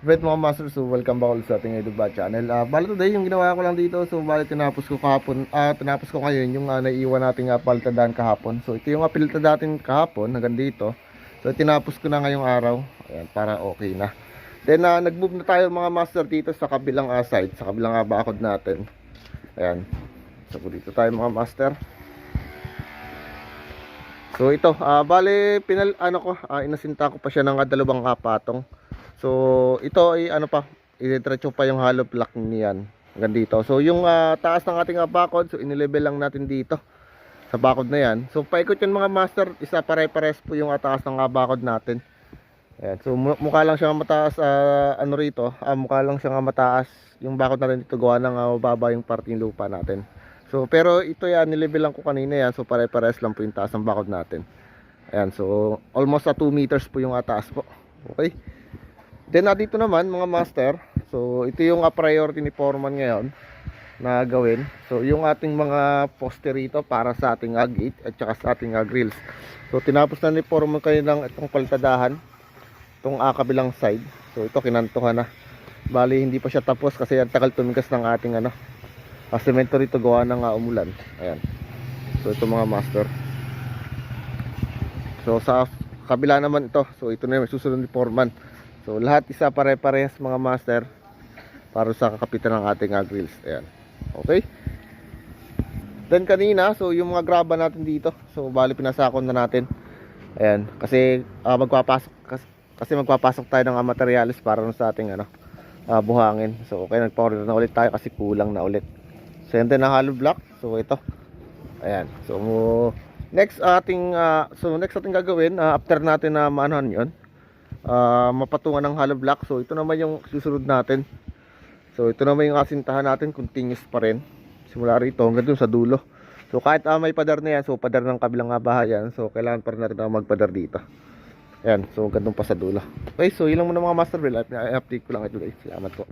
bet mga master, so welcome back ulit sa ating YouTube channel. Ah, bali today yung ginawa ko lang dito, so bali tinapos ko kahapon, ah tinapos ko ngayon yung uh, naiiwan nating uh, paltadaan kahapon. So ito yung uh, natin kahapon hanggang dito. So tinapos ko na ngayong araw, ayan, para okay na. Then ah, nag-move na tayo mga master dito sa kabilang uh, side, sa kabilang uh, bakod natin. Ayan. So dito tayo mga master. So ito, ah bali pinal ano ko, ah, inasinta ko pa siya ng ah, dalawang ah, patong. So ito ay ano pa, i-diretso pa yung hollow block niyan hanggang dito. So yung ah, taas ng ating ah, bakod, so inilevel lang natin dito sa bakod na yan. So paikot yan mga master, isa pare-pares po yung ah, taas ng ah, bakod natin. Ayan, so mu- mukha lang siya mataas ah, ano rito, ah, mukha lang siya mataas yung bakod natin dito gawa ng ah, mababa yung parting lupa natin. So pero ito yan nilevel lang ko kanina yan, so pare-pares lang po yung taas ng bakod natin. Ayan, so almost sa 2 meters po yung ataas po. Okay? Then na dito naman mga master, so ito yung ah, priority ni Foreman ngayon na gawin. So yung ating mga poste rito para sa ating gate at saka sa ating ah, grills. So tinapos na ni Foreman kayo ng itong paltadahan, itong ah, kabilang side. So ito kinantuhan na. Bali hindi pa siya tapos kasi ang tagal tumigas ng ating ano, ah, semento rito gawa ng ah, umulan. Ayan. So ito mga master. So sa kabila naman ito. So ito na yung susunod ni Foreman. So lahat isa pare-parehas mga master para sa kakapitan ng ating uh, grills. Ayan. Okay? Then kanina, so yung mga graba natin dito, so bali pinasakon na natin. Ayan, kasi ah, magpapasok kasi, kasi magpapasok tayo ng uh, materials para sa ating ano, ah, buhangin. So okay, nagpa-order na ulit tayo kasi kulang na ulit. So yan din ang hollow block. So ito. Ayan. So next ating ah, so next ating gagawin ah, after natin na maanohan 'yon. Ah, mapatungan ng hollow block. So ito naman yung susunod natin. So ito naman yung asintahan natin continuous pa rin. Simula rito hanggang dun sa dulo. So kahit ah, may padar na yan, so padar ng kabilang bahay yan. So kailangan pa rin natin na magpadar dito. Ayan, so gandun pa sa dulo. Okay, so yun lang muna mga master bill. I-update ko lang ito guys. Salamat po.